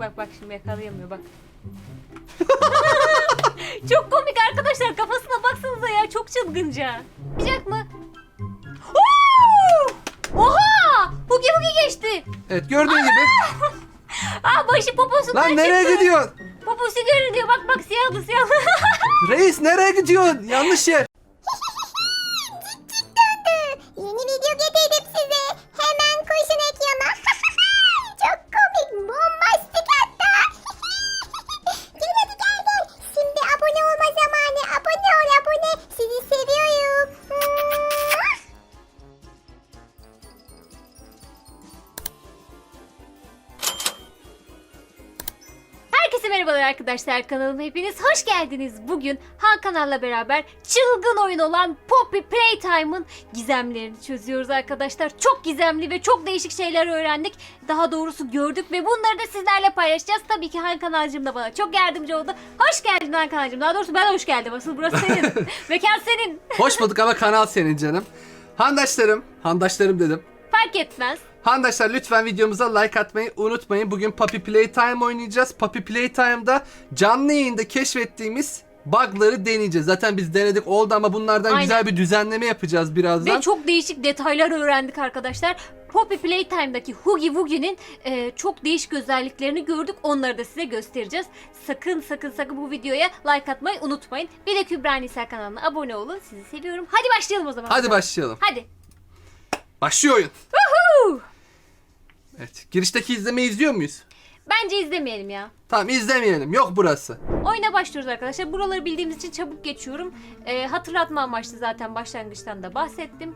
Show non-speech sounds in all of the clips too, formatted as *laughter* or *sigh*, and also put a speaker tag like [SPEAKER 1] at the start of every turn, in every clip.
[SPEAKER 1] bak bak şimdi yakalayamıyor bak. *laughs* çok komik arkadaşlar kafasına baksanıza ya çok çılgınca. Yapacak mı? Oo! Oha! Hugi Hugi geçti.
[SPEAKER 2] Evet gördüğün gibi. *laughs*
[SPEAKER 1] Aa başı poposundan
[SPEAKER 2] Lan nereye
[SPEAKER 1] çıktı.
[SPEAKER 2] gidiyorsun?
[SPEAKER 1] Poposu görünüyor bak bak siyahlı siyahlı. *laughs*
[SPEAKER 2] Reis nereye gidiyorsun? Yanlış yer.
[SPEAKER 1] Arkadaşlar kanalıma hepiniz hoş geldiniz. Bugün Han kanalla beraber çılgın oyun olan Poppy Playtime'ın gizemlerini çözüyoruz arkadaşlar. Çok gizemli ve çok değişik şeyler öğrendik. Daha doğrusu gördük ve bunları da sizlerle paylaşacağız. Tabii ki Han kanalcığım da bana çok yardımcı oldu. Hoş geldin Han kanalcığım. Daha doğrusu ben hoş geldim. Asıl burası senin. *laughs* Mekan senin.
[SPEAKER 2] Hoş bulduk ama kanal senin canım. Handaşlarım, handaşlarım dedim.
[SPEAKER 1] Fark etmez.
[SPEAKER 2] Handaşlar lütfen videomuza like atmayı unutmayın. Bugün Puppy Playtime oynayacağız. Puppy Playtime'da canlı yayında keşfettiğimiz bug'ları deneyeceğiz. Zaten biz denedik oldu ama bunlardan
[SPEAKER 1] Aynen.
[SPEAKER 2] güzel bir düzenleme yapacağız birazdan.
[SPEAKER 1] Ve çok değişik detaylar öğrendik arkadaşlar. Poppy Playtime'daki Hugi Wugi'nin e, çok değişik özelliklerini gördük. Onları da size göstereceğiz. Sakın sakın sakın bu videoya like atmayı unutmayın. Bir de Kübra Nisa kanalına abone olun. Sizi seviyorum. Hadi başlayalım o zaman.
[SPEAKER 2] Hadi başlayalım.
[SPEAKER 1] Hadi.
[SPEAKER 2] Başlıyor oyun.
[SPEAKER 1] Woohoo!
[SPEAKER 2] Evet. Girişteki izlemeyi izliyor muyuz?
[SPEAKER 1] Bence izlemeyelim ya.
[SPEAKER 2] Tamam izlemeyelim. Yok burası.
[SPEAKER 1] Oyuna başlıyoruz arkadaşlar. Buraları bildiğimiz için çabuk geçiyorum. E, hatırlatma amaçlı zaten başlangıçtan da bahsettim.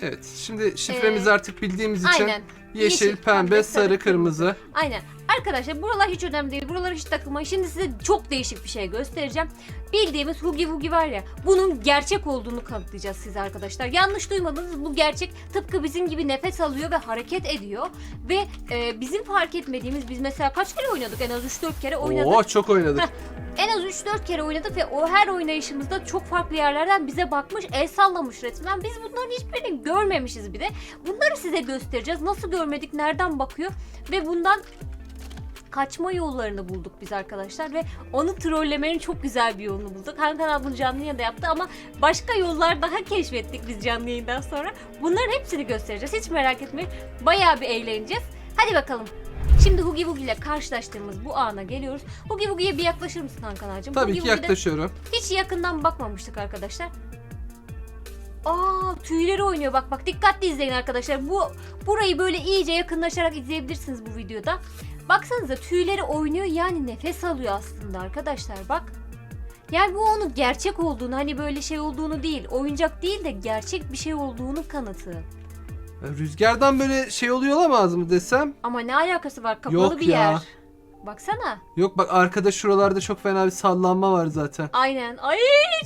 [SPEAKER 2] Evet. Şimdi şifremizi
[SPEAKER 1] Ee,
[SPEAKER 2] artık bildiğimiz için
[SPEAKER 1] Aynen.
[SPEAKER 2] yeşil, pembe, sarı, kırmızı.
[SPEAKER 1] Aynen. Arkadaşlar buralar hiç önemli değil. Buralara hiç takılmayın. Şimdi size çok değişik bir şey göstereceğim. Bildiğimiz Hugi Wugi var ya. Bunun gerçek olduğunu kanıtlayacağız size arkadaşlar. Yanlış duymadınız. Bu gerçek. Tıpkı bizim gibi nefes alıyor ve hareket ediyor. Ve e, bizim fark etmediğimiz biz mesela kaç kere oynadık? En az 3-4 kere oynadık.
[SPEAKER 2] Oo çok oynadık.
[SPEAKER 1] En az 3-4 kere oynadık ve o her oynayışımızda çok farklı yerlerden bize bakmış, el sallamış resmen. Biz bunların hiçbirini görmemişiz bir de. Bunları size göstereceğiz. Nasıl görmedik, nereden bakıyor ve bundan kaçma yollarını bulduk biz arkadaşlar ve onu trollemenin çok güzel bir yolunu bulduk. Han kanal bunu canlı yayında yaptı ama başka yollar daha keşfettik biz canlı yayından sonra. Bunların hepsini göstereceğiz. Hiç merak etmeyin. Bayağı bir eğleneceğiz. Hadi bakalım. Şimdi Hugi Wugi ile karşılaştığımız bu ana geliyoruz. Hugi Wugi'ye bir yaklaşır mısın Han kanalcığım?
[SPEAKER 2] Tabii
[SPEAKER 1] Hugi
[SPEAKER 2] ki
[SPEAKER 1] Wugi'de
[SPEAKER 2] yaklaşıyorum.
[SPEAKER 1] Hiç yakından bakmamıştık arkadaşlar. Aa tüyleri oynuyor bak bak dikkatli izleyin arkadaşlar. Bu burayı böyle iyice yakınlaşarak izleyebilirsiniz bu videoda. Baksanıza tüyleri oynuyor yani nefes alıyor aslında arkadaşlar bak. Yani bu onun gerçek olduğunu hani böyle şey olduğunu değil oyuncak değil de gerçek bir şey olduğunu kanıtı.
[SPEAKER 2] Rüzgardan böyle şey oluyor olamaz mı desem?
[SPEAKER 1] Ama ne alakası var kapalı
[SPEAKER 2] Yok
[SPEAKER 1] bir
[SPEAKER 2] ya.
[SPEAKER 1] yer. Baksana.
[SPEAKER 2] Yok bak arkada şuralarda çok fena bir sallanma var zaten.
[SPEAKER 1] Aynen. Ay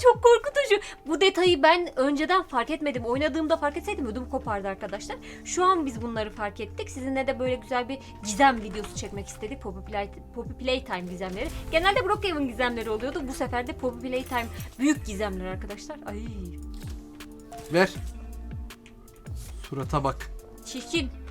[SPEAKER 1] çok korkutucu. Bu detayı ben önceden fark etmedim. Oynadığımda fark etseydim ödüm kopardı arkadaşlar. Şu an biz bunları fark ettik. Sizinle de böyle güzel bir gizem videosu çekmek istedik. Poppy, Play, Poppy Playtime gizemleri. Genelde Brookhaven gizemleri oluyordu. Bu sefer de Poppy Playtime büyük gizemler arkadaşlar. Ay
[SPEAKER 2] Ver. Surata bak.
[SPEAKER 1] çirkin.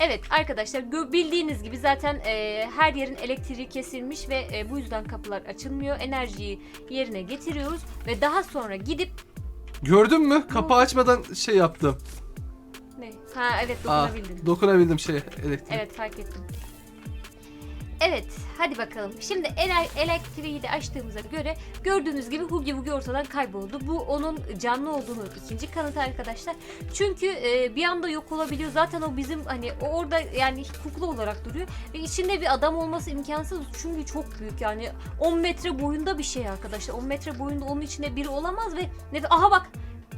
[SPEAKER 1] Evet arkadaşlar bildiğiniz gibi zaten e, her yerin elektriği kesilmiş ve e, bu yüzden kapılar açılmıyor. Enerjiyi yerine getiriyoruz ve daha sonra gidip
[SPEAKER 2] Gördün mü? Kapı açmadan şey yaptım.
[SPEAKER 1] Ne? Ha evet dokunabildin.
[SPEAKER 2] dokunabildim şeye elektrik.
[SPEAKER 1] evet fark ettim. Evet hadi bakalım. Şimdi ele- elektriği de açtığımıza göre gördüğünüz gibi Hugi Wugi ortadan kayboldu. Bu onun canlı olduğunu ikinci kanıtı arkadaşlar. Çünkü e, bir anda yok olabiliyor. Zaten o bizim hani orada yani kukla olarak duruyor. Ve içinde bir adam olması imkansız. Çünkü çok büyük yani 10 metre boyunda bir şey arkadaşlar. 10 metre boyunda onun içinde biri olamaz ve ne aha bak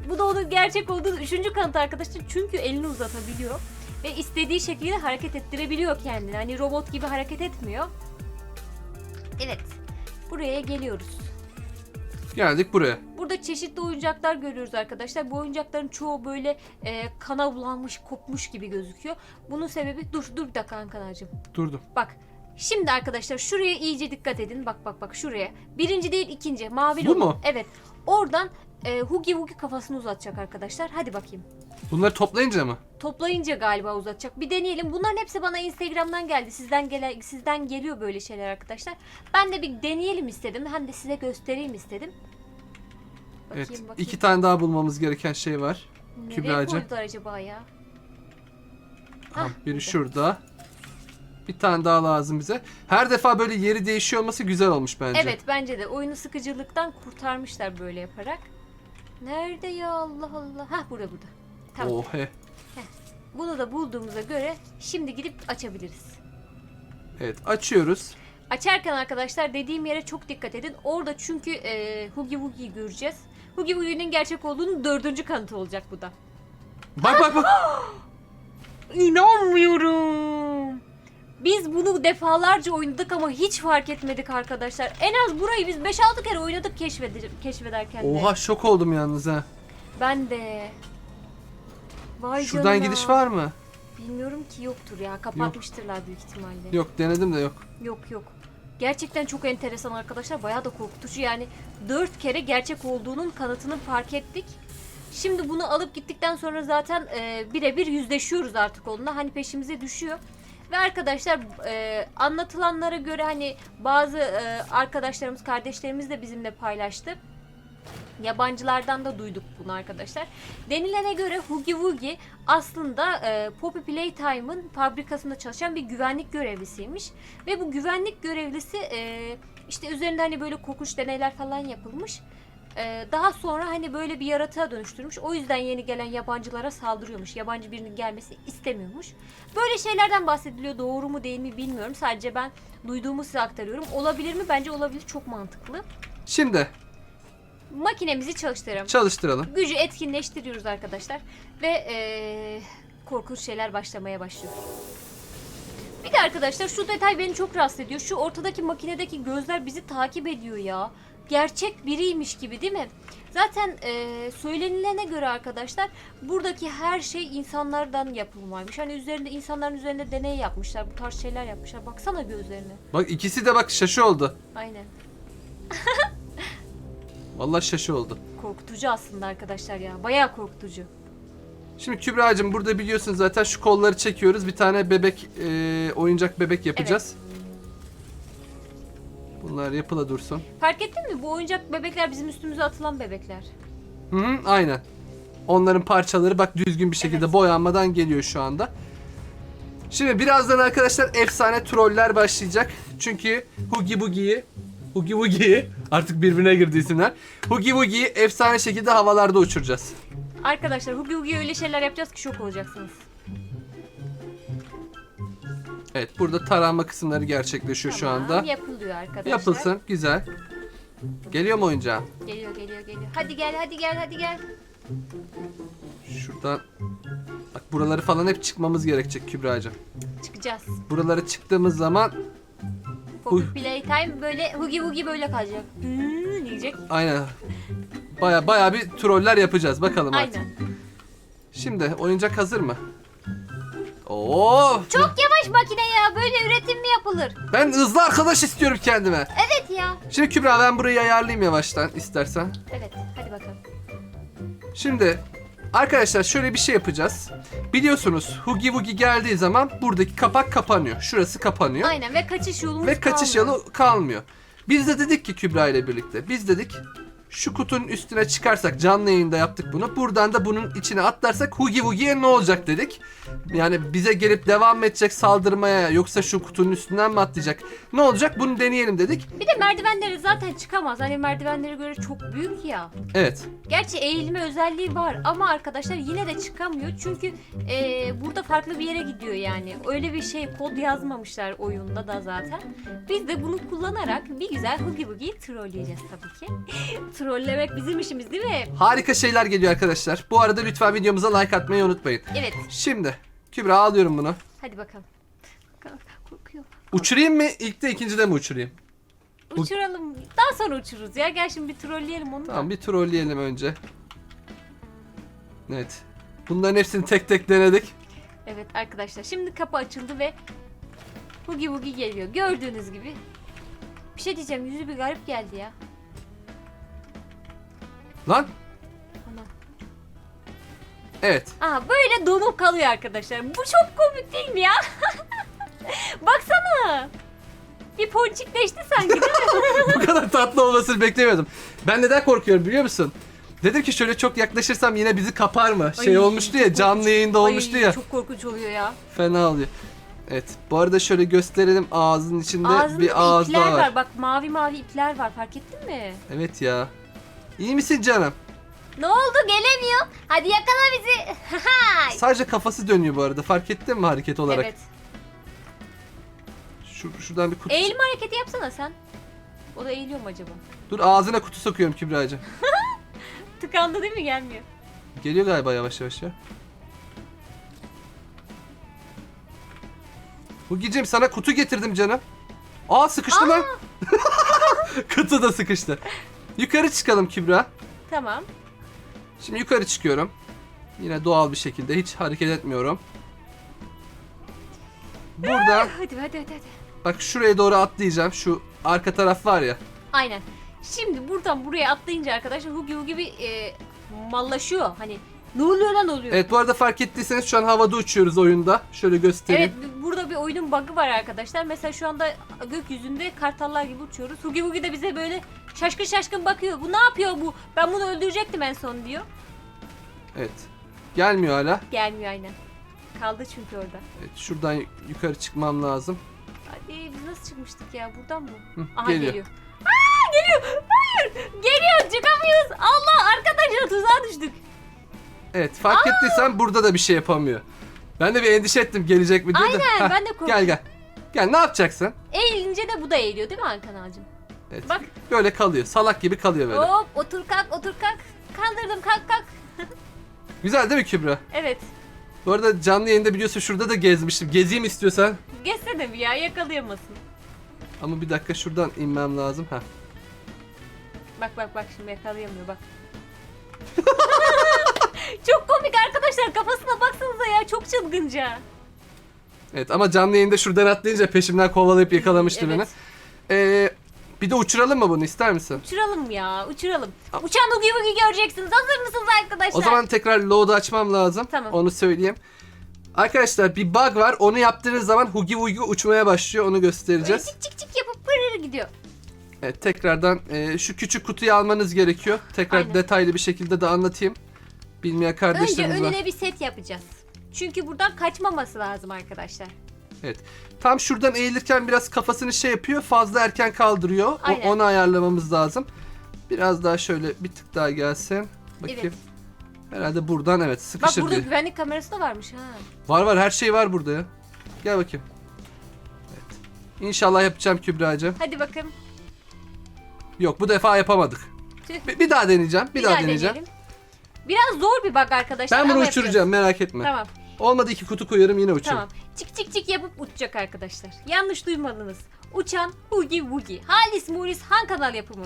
[SPEAKER 1] bu da onun gerçek olduğunu üçüncü kanıtı arkadaşlar. Çünkü elini uzatabiliyor ve istediği şekilde hareket ettirebiliyor kendini. Hani robot gibi hareket etmiyor. Evet. Buraya geliyoruz.
[SPEAKER 2] Geldik buraya.
[SPEAKER 1] Burada çeşitli oyuncaklar görüyoruz arkadaşlar. Bu oyuncakların çoğu böyle e, kana bulanmış, kopmuş gibi gözüküyor. Bunun sebebi dur dur bir dakika Ankara'cığım.
[SPEAKER 2] Durdum.
[SPEAKER 1] Bak. Şimdi arkadaşlar şuraya iyice dikkat edin. Bak bak bak şuraya. Birinci değil ikinci. Mavi
[SPEAKER 2] Bu
[SPEAKER 1] olan.
[SPEAKER 2] mu?
[SPEAKER 1] Evet. Oradan e, Hugi Hugi kafasını uzatacak arkadaşlar. Hadi bakayım.
[SPEAKER 2] Bunları toplayınca mı?
[SPEAKER 1] Toplayınca galiba uzatacak. Bir deneyelim. Bunların hepsi bana Instagram'dan geldi. Sizden gele, sizden geliyor böyle şeyler arkadaşlar. Ben de bir deneyelim istedim. Hem de size göstereyim istedim. Bakayım
[SPEAKER 2] Evet.
[SPEAKER 1] bakayım.
[SPEAKER 2] iki tane daha bulmamız gereken şey var.
[SPEAKER 1] Nereye
[SPEAKER 2] Kübracığım.
[SPEAKER 1] koydular acaba ya?
[SPEAKER 2] Tamam,
[SPEAKER 1] Hah,
[SPEAKER 2] biri
[SPEAKER 1] burada.
[SPEAKER 2] şurada. Bir tane daha lazım bize. Her defa böyle yeri değişiyor olması güzel olmuş bence.
[SPEAKER 1] Evet bence de oyunu sıkıcılıktan kurtarmışlar böyle yaparak. Nerede ya Allah Allah. Hah burada burada. Tamam.
[SPEAKER 2] Oh he.
[SPEAKER 1] Bunu da bulduğumuza göre şimdi gidip açabiliriz.
[SPEAKER 2] Evet açıyoruz.
[SPEAKER 1] Açarken arkadaşlar dediğim yere çok dikkat edin. Orada çünkü e, Hugi Wugi'yi göreceğiz. Hugi Wugi'nin gerçek olduğunun dördüncü kanıtı olacak bu da.
[SPEAKER 2] Bak bak bak. *gasps*
[SPEAKER 1] İnanmıyorum. Biz bunu defalarca oynadık ama hiç fark etmedik arkadaşlar. En az burayı biz 5-6 kere oynadık keşfeder, keşfederken de.
[SPEAKER 2] Oha şok oldum yalnız ha.
[SPEAKER 1] Ben de. Vay
[SPEAKER 2] Şuradan
[SPEAKER 1] canına.
[SPEAKER 2] gidiş var mı?
[SPEAKER 1] Bilmiyorum ki yoktur ya. Kapatmıştırlar büyük ihtimalle.
[SPEAKER 2] Yok denedim de yok.
[SPEAKER 1] Yok yok. Gerçekten çok enteresan arkadaşlar. Bayağı da korkutucu yani. Dört kere gerçek olduğunun kanıtını fark ettik. Şimdi bunu alıp gittikten sonra zaten e, birebir yüzleşiyoruz artık onunla. Hani peşimize düşüyor. Ve arkadaşlar e, anlatılanlara göre hani bazı e, arkadaşlarımız, kardeşlerimiz de bizimle paylaştı. Yabancılardan da duyduk bunu arkadaşlar. Denilene göre Hugi Wugi aslında e, Poppy Playtime'ın fabrikasında çalışan bir güvenlik görevlisiymiş. Ve bu güvenlik görevlisi e, işte üzerinde hani böyle kokuş deneyler falan yapılmış. E, daha sonra hani böyle bir yaratığa dönüştürmüş. O yüzden yeni gelen yabancılara saldırıyormuş. Yabancı birinin gelmesi istemiyormuş. Böyle şeylerden bahsediliyor. Doğru mu değil mi bilmiyorum. Sadece ben duyduğumu size aktarıyorum. Olabilir mi? Bence olabilir. Çok mantıklı.
[SPEAKER 2] Şimdi
[SPEAKER 1] Makinemizi çalıştıralım.
[SPEAKER 2] çalıştıralım.
[SPEAKER 1] Gücü etkinleştiriyoruz arkadaşlar. Ve eee korkunç şeyler başlamaya başlıyor. Bir de arkadaşlar şu detay beni çok rahatsız ediyor. Şu ortadaki makinedeki gözler bizi takip ediyor ya. Gerçek biriymiş gibi değil mi? Zaten eee, söylenilene göre arkadaşlar buradaki her şey insanlardan yapılmaymış. Hani üzerinde insanların üzerinde deney yapmışlar. Bu tarz şeyler yapmışlar. Baksana gözlerine.
[SPEAKER 2] Bak ikisi de bak şaşı oldu.
[SPEAKER 1] Aynen. *laughs*
[SPEAKER 2] Vallahi şaşı oldu.
[SPEAKER 1] Korkutucu aslında arkadaşlar ya. Bayağı korkutucu.
[SPEAKER 2] Şimdi Kübra'cığım burada biliyorsun zaten şu kolları çekiyoruz. Bir tane bebek e, oyuncak bebek yapacağız. Bunlar yapıla dursun.
[SPEAKER 1] Fark ettin mi? Bu oyuncak bebekler bizim üstümüze atılan bebekler.
[SPEAKER 2] Hı hı aynen. Onların parçaları bak düzgün bir şekilde
[SPEAKER 1] Evet.
[SPEAKER 2] boyanmadan geliyor şu anda. Şimdi birazdan arkadaşlar efsane troller başlayacak. Çünkü Hugi Bugi'yi Hugi Wugi'yi artık birbirine girdi isimler. Hugi Wugi'yi efsane şekilde havalarda uçuracağız.
[SPEAKER 1] Arkadaşlar Hugi Hugi öyle şeyler yapacağız ki şok olacaksınız.
[SPEAKER 2] Evet burada taranma kısımları gerçekleşiyor şu
[SPEAKER 1] Tamam,
[SPEAKER 2] anda.
[SPEAKER 1] Yapılıyor arkadaşlar.
[SPEAKER 2] Yapılsın güzel. Geliyor mu oyuncağım?
[SPEAKER 1] Geliyor geliyor geliyor. Hadi gel hadi gel hadi gel.
[SPEAKER 2] Şuradan bak buraları falan hep çıkmamız gerekecek Kübra'cığım.
[SPEAKER 1] Çıkacağız.
[SPEAKER 2] Buralara çıktığımız zaman Huy.
[SPEAKER 1] Playtime böyle Hugi Hugi böyle kalacak. Hmm, diyecek.
[SPEAKER 2] aynen baya baya bir troller yapacağız bakalım artık.
[SPEAKER 1] Aynen.
[SPEAKER 2] Şimdi oyuncak hazır mı? Oo!
[SPEAKER 1] Çok yavaş makine ya. Böyle üretim mi yapılır?
[SPEAKER 2] Ben hızlı arkadaş istiyorum kendime.
[SPEAKER 1] Evet ya.
[SPEAKER 2] Şimdi Kübra ben burayı ayarlayayım yavaştan istersen.
[SPEAKER 1] Evet hadi bakalım.
[SPEAKER 2] Şimdi arkadaşlar şöyle bir şey yapacağız. Biliyorsunuz Hugi Wugi geldiği zaman buradaki kapak kapanıyor. Şurası kapanıyor.
[SPEAKER 1] Aynen ve kaçış yolumuz
[SPEAKER 2] Ve kaçış
[SPEAKER 1] kalmıyor.
[SPEAKER 2] yolu kalmıyor. Biz de dedik ki Kübra ile birlikte. Biz dedik şu kutunun üstüne çıkarsak canlı yayında yaptık bunu. Buradan da bunun içine atlarsak Hugi Wugi'ye ne olacak dedik. Yani bize gelip devam edecek saldırmaya yoksa şu kutunun üstünden mi atlayacak? Ne olacak bunu deneyelim dedik.
[SPEAKER 1] Bir de merdivenleri zaten çıkamaz. Hani merdivenlere göre çok büyük ya.
[SPEAKER 2] Evet.
[SPEAKER 1] Gerçi eğilme özelliği var ama arkadaşlar yine de çıkamıyor. Çünkü eee, burada farklı bir yere gidiyor yani. Öyle bir şey kod yazmamışlar oyunda da zaten. Biz de bunu kullanarak bir güzel Hugi Bugi'yi trolleyeceğiz tabii ki. *laughs* Trollemek bizim işimiz değil mi?
[SPEAKER 2] Harika şeyler geliyor arkadaşlar. Bu arada lütfen videomuza like atmayı unutmayın.
[SPEAKER 1] Evet.
[SPEAKER 2] Şimdi Kübra alıyorum bunu.
[SPEAKER 1] Hadi bakalım. Korkuyor.
[SPEAKER 2] Uçurayım mı? İlk de ikinci de mi uçurayım? Bu-
[SPEAKER 1] Uçuralım. Daha sonra uçururuz ya. Gel şimdi bir trolleyelim onu da.
[SPEAKER 2] Tamam bir trolleyelim önce. Evet. Bunların hepsini tek tek denedik.
[SPEAKER 1] Evet arkadaşlar şimdi kapı açıldı ve Hugi Hugi geliyor. Gördüğünüz gibi. Bir şey diyeceğim yüzü bir garip geldi ya.
[SPEAKER 2] Lan. Evet.
[SPEAKER 1] Aha böyle donup kalıyor arkadaşlar. Bu çok komik değil mi ya? *laughs* Baksana. Bir ponçikleşti sanki değil mi? *laughs*
[SPEAKER 2] Bu kadar tatlı olmasını beklemiyordum. Ben neden korkuyorum biliyor musun? Dedim ki şöyle çok yaklaşırsam yine bizi kapar mı? Şey
[SPEAKER 1] Ay,
[SPEAKER 2] olmuştu ya canlı
[SPEAKER 1] korkunç.
[SPEAKER 2] yayında olmuştu
[SPEAKER 1] Ay,
[SPEAKER 2] ya.
[SPEAKER 1] Çok korkunç oluyor ya.
[SPEAKER 2] Fena oluyor. Evet. Bu arada şöyle gösterelim ağzının içinde
[SPEAKER 1] Ağzında
[SPEAKER 2] bir ağız
[SPEAKER 1] ipler
[SPEAKER 2] daha
[SPEAKER 1] var.
[SPEAKER 2] var.
[SPEAKER 1] Bak mavi mavi ipler var. Fark ettin mi?
[SPEAKER 2] Evet ya. İyi misin canım?
[SPEAKER 1] Ne oldu? Gelemiyor. Hadi yakala bizi. *laughs*
[SPEAKER 2] Sadece kafası dönüyor bu arada. Fark ettin mi hareket olarak?
[SPEAKER 1] evet.
[SPEAKER 2] Şu, şuradan bir kutu.
[SPEAKER 1] Eğilme hareketi yapsana sen. O da eğiliyor mu acaba?
[SPEAKER 2] Dur ağzına kutu sokuyorum Kübra'cığım. *laughs*
[SPEAKER 1] Tıkandı değil mi? Gelmiyor.
[SPEAKER 2] Geliyor galiba yavaş yavaş ya. Hugicim sana kutu getirdim canım. Aa sıkıştı lan. *laughs* kutu da sıkıştı. Yukarı çıkalım Kübra.
[SPEAKER 1] Tamam.
[SPEAKER 2] Şimdi yukarı çıkıyorum. Yine doğal bir şekilde hiç hareket etmiyorum. Burada
[SPEAKER 1] Hadi hadi hadi hadi.
[SPEAKER 2] bak şuraya doğru atlayacağım. Şu arka taraf var ya.
[SPEAKER 1] Aynen. Şimdi buradan buraya atlayınca arkadaşlar Hugi Hugi bir e, mallaşıyor. Hani ne oluyor lan oluyor.
[SPEAKER 2] Evet bu arada fark ettiyseniz şu an havada uçuyoruz oyunda. Şöyle göstereyim.
[SPEAKER 1] Evet bu- burada bir oyunun bug'ı var arkadaşlar. Mesela şu anda gökyüzünde kartallar gibi uçuyoruz. Hugi Hugi de bize böyle şaşkın şaşkın bakıyor. Bu ne yapıyor bu? Ben bunu öldürecektim en son diyor.
[SPEAKER 2] Evet. Gelmiyor hala.
[SPEAKER 1] Gelmiyor aynen. Kaldı çünkü orada.
[SPEAKER 2] Evet, şuradan yu- yukarı çıkmam lazım.
[SPEAKER 1] Hadi biz nasıl çıkmıştık ya? Buradan mı?
[SPEAKER 2] Hı,
[SPEAKER 1] Aha
[SPEAKER 2] geliyor.
[SPEAKER 1] geliyor. Aa geliyor. Hayır. Geliyor çıkamıyoruz. Allah arkadaşlar tuzağa düştük.
[SPEAKER 2] Evet fark ettiysen burada da bir şey yapamıyor. Ben de bir endişe ettim gelecek mi diye de.
[SPEAKER 1] Aynen,
[SPEAKER 2] Heh,
[SPEAKER 1] ben de korktum.
[SPEAKER 2] Gel gel. Gel ne yapacaksın?
[SPEAKER 1] Eğilince de bu da eğiliyor değil mi Hakan ağacım?
[SPEAKER 2] Evet.
[SPEAKER 1] Bak.
[SPEAKER 2] Böyle kalıyor. Salak gibi kalıyor böyle.
[SPEAKER 1] Hop otur kalk otur kalk. Kaldırdım kalk kalk. *laughs*
[SPEAKER 2] Güzel değil mi Kübra?
[SPEAKER 1] Evet.
[SPEAKER 2] Bu arada canlı yayında biliyorsun şurada da gezmiştim. Gezeyim istiyorsan.
[SPEAKER 1] Geçsene bir ya yakalayamasın.
[SPEAKER 2] Ama bir dakika şuradan inmem lazım. Heh.
[SPEAKER 1] Bak bak bak şimdi yakalayamıyor bak. *laughs* çok komik arkadaşlar kafasına baksanıza ya çok çılgınca.
[SPEAKER 2] Evet ama canlı yayında şuradan atlayınca peşimden kovalayıp yakalamıştı
[SPEAKER 1] Evet.
[SPEAKER 2] beni. Ee, bir de uçuralım mı bunu ister misin?
[SPEAKER 1] Uçuralım ya uçuralım. Uçan Ugi Bugi göreceksiniz. Hazır mısınız arkadaşlar?
[SPEAKER 2] O zaman tekrar load'u açmam lazım.
[SPEAKER 1] Tamam.
[SPEAKER 2] Onu söyleyeyim. Arkadaşlar bir bug var. Onu yaptığınız zaman Hugi Wugi uçmaya başlıyor. Onu
[SPEAKER 1] Böyle
[SPEAKER 2] göstereceğiz.
[SPEAKER 1] cik cik cik yapıp pırır gidiyor.
[SPEAKER 2] Evet tekrardan e, şu küçük kutuyu almanız gerekiyor. Tekrar
[SPEAKER 1] Aynen.
[SPEAKER 2] detaylı bir şekilde de anlatayım. Bilmeyen
[SPEAKER 1] Önce
[SPEAKER 2] kardeşlerimiz var.
[SPEAKER 1] önüne bir set yapacağız. Çünkü buradan kaçmaması lazım arkadaşlar.
[SPEAKER 2] Evet. Tam şuradan eğilirken biraz kafasını şey yapıyor. Fazla erken kaldırıyor. O-
[SPEAKER 1] Aynen.
[SPEAKER 2] onu ayarlamamız lazım. Biraz daha şöyle bir tık daha gelsin. Bakayım.
[SPEAKER 1] Evet.
[SPEAKER 2] Herhalde buradan evet
[SPEAKER 1] Bak
[SPEAKER 2] sıkışır
[SPEAKER 1] burada
[SPEAKER 2] diye.
[SPEAKER 1] güvenlik kamerası da varmış ha.
[SPEAKER 2] Var var her şey var burada ya. Gel bakayım. Evet. İnşallah yapacağım Kübra'cığım.
[SPEAKER 1] Hadi bakalım.
[SPEAKER 2] Yok bu defa yapamadık.
[SPEAKER 1] Tüh.
[SPEAKER 2] Bir, bir daha deneyeceğim. Bir, daha, deneyeceğim.
[SPEAKER 1] deneyelim. Biraz zor bir bug arkadaşlar
[SPEAKER 2] Ben bunu
[SPEAKER 1] ama
[SPEAKER 2] uçuracağım merak etme.
[SPEAKER 1] Tamam.
[SPEAKER 2] Olmadı iki kutu koyarım yine uçurum.
[SPEAKER 1] Tamam. Çık çık çık yapıp uçacak arkadaşlar. Yanlış duymadınız. Uçan Hugi Wugi. Halis Muris Han kanal yapımı.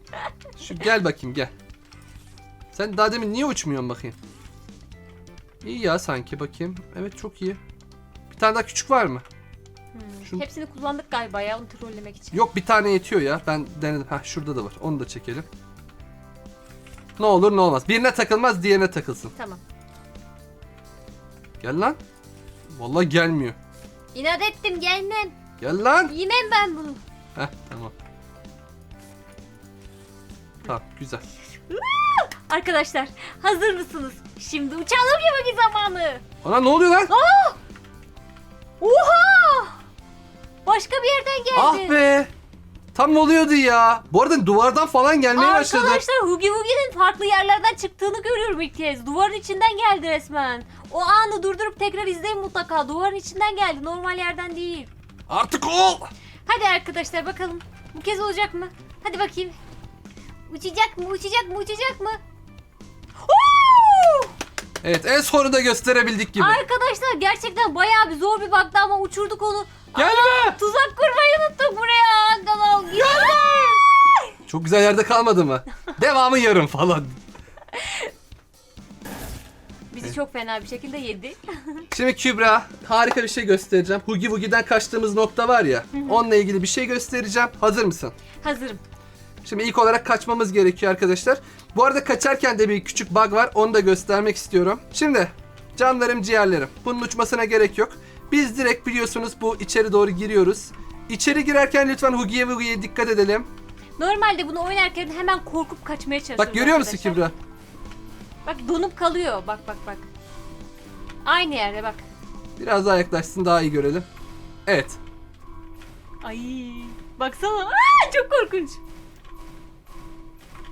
[SPEAKER 1] *laughs*
[SPEAKER 2] Şu gel bakayım gel. Sen daha demin niye uçmuyorsun bakayım? İyi ya sanki bakayım. Evet çok iyi. Bir tane daha küçük var mı?
[SPEAKER 1] Hmm. Hepsini kullandık galiba ya onu trollemek için.
[SPEAKER 2] Yok bir tane yetiyor ya. Ben denedim. Ha şurada da var. Onu da çekelim. Ne olur ne olmaz. Birine takılmaz diğerine takılsın.
[SPEAKER 1] Tamam.
[SPEAKER 2] Gel lan. Vallahi gelmiyor.
[SPEAKER 1] İnat ettim gelmem.
[SPEAKER 2] Gel lan.
[SPEAKER 1] Yemem ben bunu.
[SPEAKER 2] Heh tamam. Tamam güzel.
[SPEAKER 1] Arkadaşlar hazır mısınız? Şimdi Hugi Wugi zamanı.
[SPEAKER 2] Ana ne oluyor lan?
[SPEAKER 1] Oha! Başka bir yerden geldi.
[SPEAKER 2] Ah be. Tam oluyordu ya. Bu arada duvardan falan gelmeye başladı.
[SPEAKER 1] Arkadaşlar Hugi Wugi'nin farklı yerlerden çıktığını görüyorum ilk kez. Duvarın içinden geldi resmen. O anı durdurup tekrar izleyin mutlaka. Duvarın içinden geldi. Normal yerden değil.
[SPEAKER 2] Artık ol.
[SPEAKER 1] Hadi arkadaşlar bakalım. Bu kez olacak mı? Hadi bakayım. Uçacak mı? Uçacak mı? Uçacak mı? Oo!
[SPEAKER 2] Evet en sonunda gösterebildik gibi.
[SPEAKER 1] Arkadaşlar gerçekten bayağı bir zor bir baktı ama uçurduk onu.
[SPEAKER 2] Gelme.
[SPEAKER 1] Tuzak kurmayı unuttuk buraya. Kanal.
[SPEAKER 2] Çok güzel yerde kalmadı mı? *laughs* Devamı yarım falan.
[SPEAKER 1] Bizi çok fena bir şekilde yedi. *laughs*
[SPEAKER 2] Şimdi Kübra harika bir şey göstereceğim. Hugi Wugi'den kaçtığımız nokta var ya. Onunla ilgili bir şey göstereceğim. Hazır mısın?
[SPEAKER 1] Hazırım.
[SPEAKER 2] Şimdi ilk olarak kaçmamız gerekiyor arkadaşlar. Bu arada kaçarken de bir küçük bug var. Onu da göstermek istiyorum. Şimdi canlarım ciğerlerim. Bunun uçmasına gerek yok. Biz direkt biliyorsunuz bu içeri doğru giriyoruz. İçeri girerken lütfen Hugi'ye Hugi'ye dikkat edelim.
[SPEAKER 1] Normalde bunu oynarken hemen korkup kaçmaya çalışıyoruz.
[SPEAKER 2] Bak görüyor musun
[SPEAKER 1] arkadaşlar.
[SPEAKER 2] Kübra?
[SPEAKER 1] Bak donup kalıyor. Bak bak bak. Aynı yerde bak.
[SPEAKER 2] Biraz daha yaklaşsın daha iyi görelim. Evet.
[SPEAKER 1] Ay baksana. Aa, çok korkunç.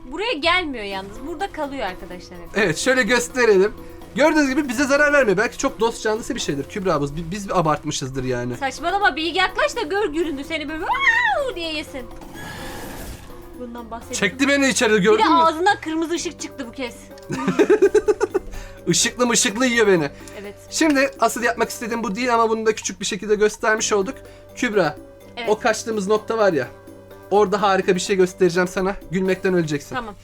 [SPEAKER 1] Buraya gelmiyor yalnız. Burada kalıyor arkadaşlar. hep.
[SPEAKER 2] Evet şöyle gösterelim. Gördüğünüz gibi bize zarar vermiyor. Belki çok dost canlısı bir şeydir Kübra bu. Biz, biz abartmışızdır yani.
[SPEAKER 1] Saçmalama bir yaklaş da gör göründü seni böyle "Aa!" diye yesin. Bundan bahsediyorum.
[SPEAKER 2] Çekti beni içeri
[SPEAKER 1] Bir
[SPEAKER 2] gördün
[SPEAKER 1] de
[SPEAKER 2] mü?
[SPEAKER 1] ağzına kırmızı ışık çıktı bu kez. *laughs*
[SPEAKER 2] Işıklı mışıklı yiyor beni.
[SPEAKER 1] Evet.
[SPEAKER 2] Şimdi asıl yapmak istediğim bu değil ama bunu da küçük bir şekilde göstermiş olduk. Kübra
[SPEAKER 1] Evet.
[SPEAKER 2] o kaçtığımız nokta var ya. Orada harika bir şey göstereceğim sana. Gülmekten öleceksin.
[SPEAKER 1] Tamam.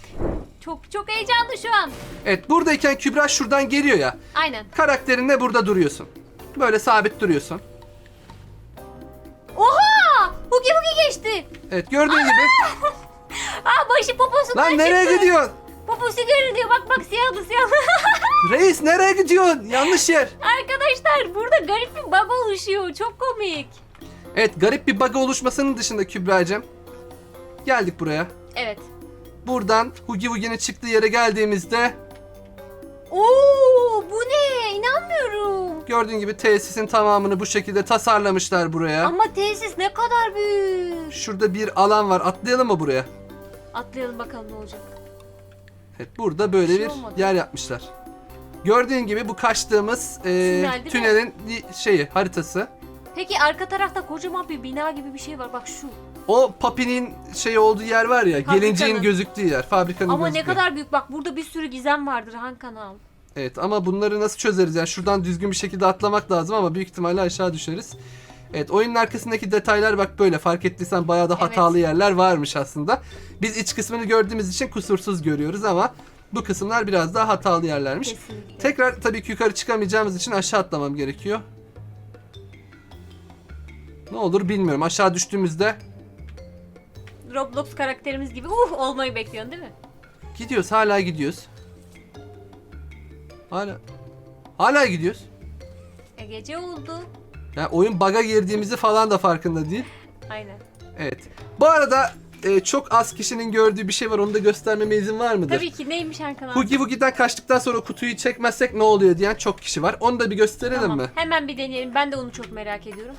[SPEAKER 1] Çok çok heyecanlı şu an.
[SPEAKER 2] Evet buradayken Kübra şuradan geliyor ya.
[SPEAKER 1] Aynen.
[SPEAKER 2] Karakterinle burada duruyorsun. Böyle sabit duruyorsun.
[SPEAKER 1] Oha! Hugi Hugi geçti.
[SPEAKER 2] Evet gördüğün gibi. *laughs*
[SPEAKER 1] Aa başı poposundan
[SPEAKER 2] Lan nereye
[SPEAKER 1] çıktı.
[SPEAKER 2] gidiyorsun?
[SPEAKER 1] Poposu görünüyor. Bak bak siyahlı siyahlı. *laughs*
[SPEAKER 2] Reis nereye gidiyorsun? Yanlış yer.
[SPEAKER 1] Arkadaşlar burada garip bir bug oluşuyor. Çok komik.
[SPEAKER 2] Evet garip bir bug oluşmasının dışında Kübra'cığım. Geldik buraya.
[SPEAKER 1] Evet.
[SPEAKER 2] Buradan Hugi Hugi'nin çıktığı yere geldiğimizde
[SPEAKER 1] Oo bu ne? İnanmıyorum.
[SPEAKER 2] gördüğün gibi tesisin tamamını bu şekilde tasarlamışlar buraya.
[SPEAKER 1] Ama tesis ne kadar büyük.
[SPEAKER 2] Şurada bir alan var. Atlayalım mı buraya?
[SPEAKER 1] Atlayalım bakalım ne olacak.
[SPEAKER 2] Evet burada böyle
[SPEAKER 1] Bir şey
[SPEAKER 2] bir
[SPEAKER 1] olmadı.
[SPEAKER 2] yer yapmışlar. Gördüğün gibi bu kaçtığımız e,
[SPEAKER 1] Tünel değil mi?
[SPEAKER 2] tünelin şeyi haritası.
[SPEAKER 1] Peki arka tarafta kocaman bir bina gibi bir şey var. Bak şu.
[SPEAKER 2] O Papi'nin şey olduğu yer var ya,
[SPEAKER 1] Fabrikanın.
[SPEAKER 2] gelinciğin gözüktüğü yer, fabrikanın
[SPEAKER 1] Ama ne
[SPEAKER 2] gözüktüğü.
[SPEAKER 1] kadar büyük. Bak burada bir sürü gizem vardır Han kanal.
[SPEAKER 2] Evet ama bunları nasıl çözeriz? Yani şuradan düzgün bir şekilde atlamak lazım ama büyük ihtimalle aşağı düşeriz. Evet oyunun arkasındaki detaylar bak böyle fark ettiysen bayağı da
[SPEAKER 1] Evet.
[SPEAKER 2] hatalı yerler varmış aslında. Biz iç kısmını gördüğümüz için kusursuz görüyoruz ama bu kısımlar biraz daha hatalı yerlermiş.
[SPEAKER 1] Kesinlikle.
[SPEAKER 2] Tekrar tabii ki yukarı çıkamayacağımız için aşağı atlamam gerekiyor. Ne olur bilmiyorum. Aşağı düştüğümüzde
[SPEAKER 1] Roblox karakterimiz gibi uh olmayı bekliyorsun değil mi?
[SPEAKER 2] gidiyoruz. Hala gidiyoruz. Hala hala gidiyoruz.
[SPEAKER 1] E gece oldu.
[SPEAKER 2] Yani oyun bug'a girdiğimizi falan da farkında değil.
[SPEAKER 1] Aynen.
[SPEAKER 2] Evet. Bu arada e, çok az kişinin gördüğü bir şey var. Onu da göstermeme izin var mıdır?
[SPEAKER 1] Tabii ki neymiş kanal?
[SPEAKER 2] Hugi Wugi'den kaçtıktan sonra kutuyu çekmezsek ne oluyor diyen çok kişi var. Onu da bir gösterelim
[SPEAKER 1] Tamam.
[SPEAKER 2] mi?
[SPEAKER 1] Hemen bir deneyelim. Ben de onu çok merak ediyorum.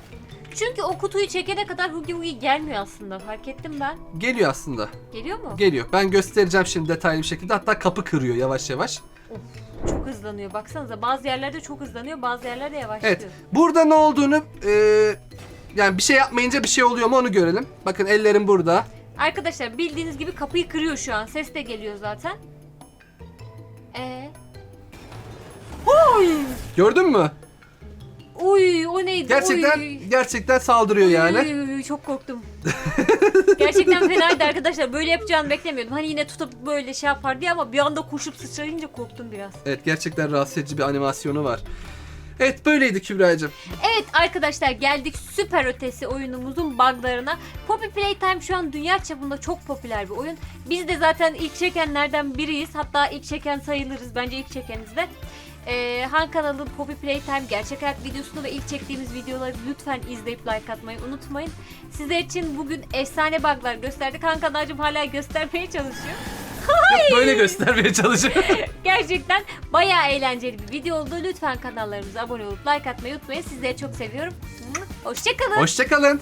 [SPEAKER 1] Çünkü o kutuyu çekene kadar Hugi Hugi gelmiyor aslında. Fark ettim ben.
[SPEAKER 2] Geliyor aslında.
[SPEAKER 1] Geliyor mu?
[SPEAKER 2] Geliyor. Ben göstereceğim şimdi detaylı bir şekilde. Hatta kapı kırıyor yavaş yavaş.
[SPEAKER 1] Çok hızlanıyor. Baksanıza bazı yerlerde çok hızlanıyor, bazı yerlerde yavaşlıyor.
[SPEAKER 2] Evet. Burada ne olduğunu e, yani bir şey yapmayınca bir şey oluyor mu onu görelim. Bakın ellerim burada.
[SPEAKER 1] Arkadaşlar bildiğiniz gibi kapıyı kırıyor şu an. Ses de geliyor zaten. Ee. Oy!
[SPEAKER 2] Gördün mü?
[SPEAKER 1] Uy o neydi?
[SPEAKER 2] Gerçekten
[SPEAKER 1] Uy.
[SPEAKER 2] gerçekten saldırıyor yani.
[SPEAKER 1] Uy, çok korktum. *laughs* Gerçekten fenaydı arkadaşlar. Böyle yapacağını beklemiyordum. Hani yine tutup böyle şey yapar diye ama bir anda koşup sıçrayınca korktum biraz.
[SPEAKER 2] Evet gerçekten rahatsız edici bir animasyonu var. Evet böyleydi Kübra'cığım.
[SPEAKER 1] Evet arkadaşlar geldik süper ötesi oyunumuzun buglarına. Poppy Playtime şu an dünya çapında çok popüler bir oyun. Biz de zaten ilk çekenlerden biriyiz. Hatta ilk çeken sayılırız. Bence ilk çekeniz de. Ee, Han kanalın Poppy Playtime gerçek hayat videosunu ve ilk çektiğimiz videoları lütfen izleyip like atmayı unutmayın. Sizler için bugün efsane buglar gösterdik. Han kanalcım hala göstermeye çalışıyor.
[SPEAKER 2] Böyle göstermeye çalışıyorum. *laughs*
[SPEAKER 1] Gerçekten bayağı eğlenceli bir video oldu. Lütfen kanallarımıza abone olup like atmayı unutmayın. Sizleri çok seviyorum. Hoşçakalın.
[SPEAKER 2] Hoşçakalın.